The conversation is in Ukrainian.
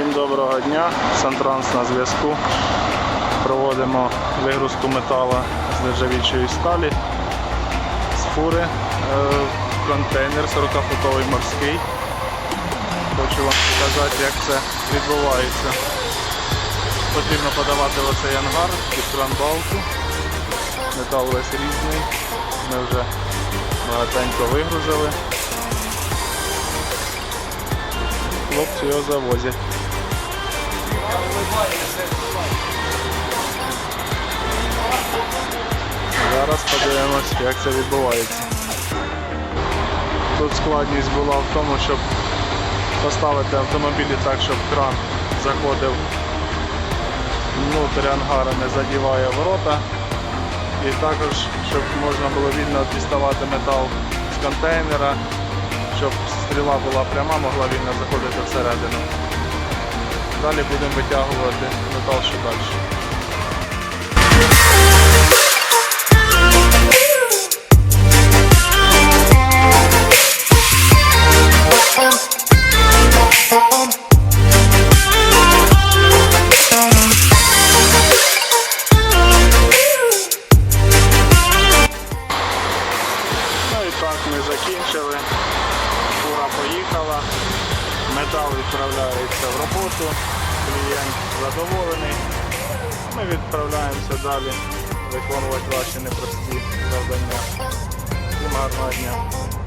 Всім доброго дня, Сантранс на зв'язку. Проводимо вигрузку метала з нержавічої сталі з фури. Е, Контейнер 40-футовий морський. Хочу вам показати, як це відбувається. Потрібно подавати оцей ангар під кранбалку. Метал весь різний. Ми вже багатенько вигрузили. Хлопці його завозять. Зараз як це відбувається. Тут складність була в тому, щоб поставити автомобілі так, щоб кран заходив внутрі ангара, не задіває ворота. І також, щоб можна було вільно діставати метал з контейнера, щоб стріла була пряма, могла вільно заходити всередину. Далі будемо витягувати метал ще далі. Ми закінчили. Фура поїхала. Метал відправляється в роботу. Клієнт задоволений. Ми відправляємося далі виконувати ваші непрості завдання. Всім гарного дня.